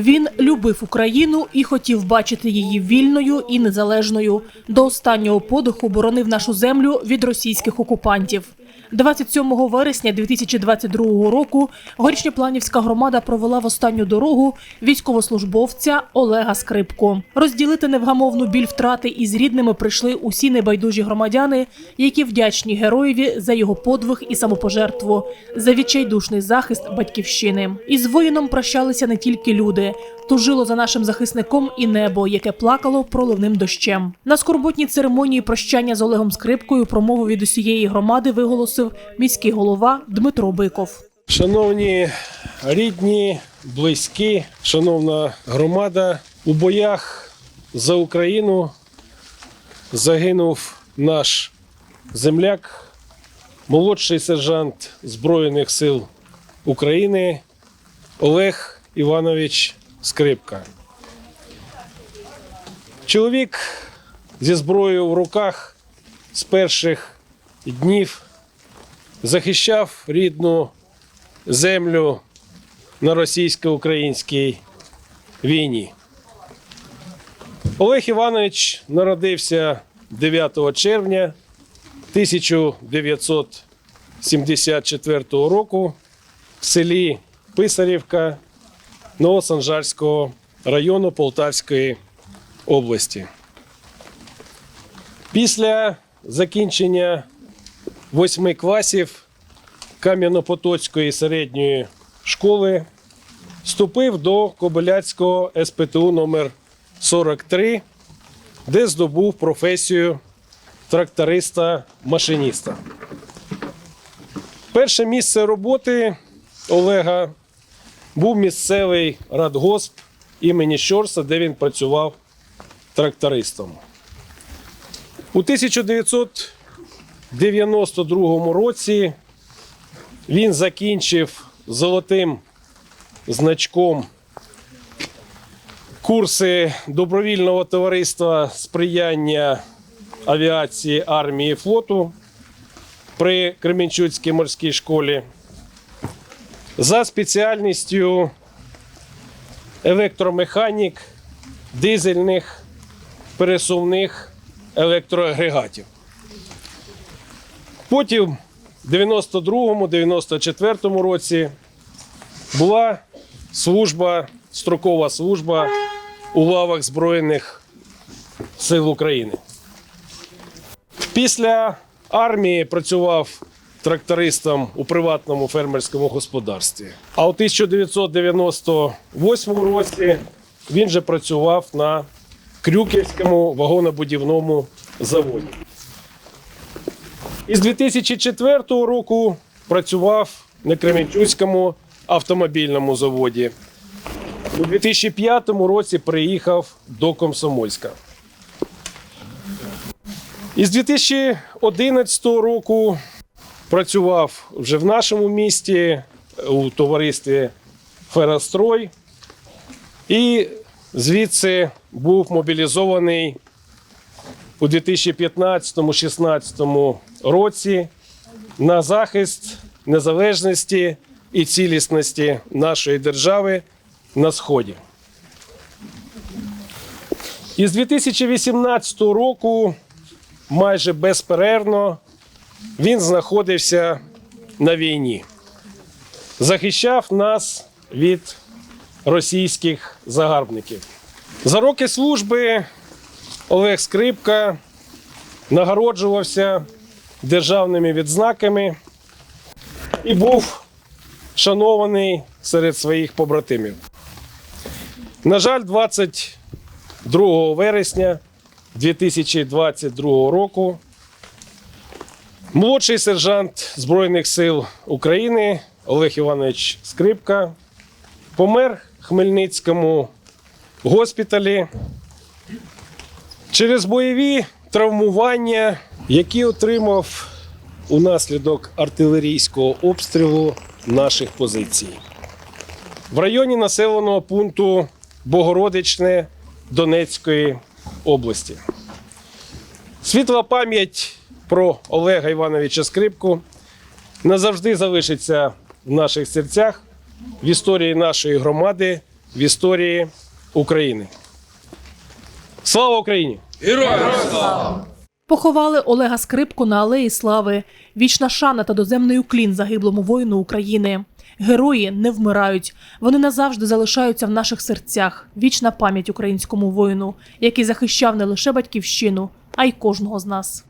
Він любив Україну і хотів бачити її вільною і незалежною. До останнього подиху боронив нашу землю від російських окупантів. 27 вересня 2022 року Горішньопланівська громада провела в останню дорогу військовослужбовця Олега Скрипку. Розділити невгамовну біль втрати із рідними прийшли усі небайдужі громадяни, які вдячні героєві за його подвиг і самопожертву, за відчайдушний захист батьківщини. Із воїном прощалися не тільки люди, тужило за нашим захисником і небо, яке плакало проливним дощем. На скорботній церемонії прощання з Олегом Скрипкою промову від усієї громади виголосив міський голова Дмитро Биков. Шановні рідні, близькі, шановна громада, у боях за Україну загинув наш земляк, молодший сержант Збройних сил України Олег Іванович Скрипка. Чоловік зі зброєю в руках з перших днів захищав рідну землю на російсько-українській війні. Олег Іванович народився 9 червня 1974 року в селі Писарівка Новосанжарського району Полтавської області. Після закінчення восьми класів Кам'янопотоцької середньої школи вступив до Кобиляцького СПТУ номер 43 де здобув професію тракториста-машиніста. Перше місце роботи Олега був місцевий радгосп імені Щорса, де він працював трактористом. У 1992 році він закінчив золотим значком курси добровільного товариства сприяння авіації армії флоту при Кременчуцькій морській школі. За спеціальністю електромеханік дизельних пересувних електроагрегатів. Потім в 92-94 році була служба, строкова служба у лавах Збройних сил України. Після армії працював трактористом у приватному фермерському господарстві. А у 1998 році він же працював на Крюківському вагонобудівному заводі. Із 2004 року працював на Кременчуцькому автомобільному заводі. У 2005 році приїхав до Комсомольська. Із 2011 року працював вже в нашому місті у товаристві Ферострой і звідси був мобілізований у 2015-16 році на захист незалежності і цілісності нашої держави на Сході. Із 2018 року майже безперервно він знаходився на війні, захищав нас від російських загарбників. За роки служби Олег Скрипка нагороджувався державними відзнаками і був шанований серед своїх побратимів. На жаль, 22 вересня 2022 року молодший сержант Збройних сил України Олег Іванович Скрипка помер в Хмельницькому госпіталі через бойові травмування, які отримав унаслідок артилерійського обстрілу наших позицій. В районі населеного пункту Богородичне Донецької області. Світла пам'ять про Олега Івановича Скрипку назавжди залишиться в наших серцях, в історії нашої громади в історії України. Слава Україні! Поховали Олега Скрипку на Алеї Слави. Вічна шана та доземний уклін загиблому воїну України. Герої не вмирають. Вони назавжди залишаються в наших серцях. Вічна пам'ять українському воїну, який захищав не лише батьківщину, а й кожного з нас.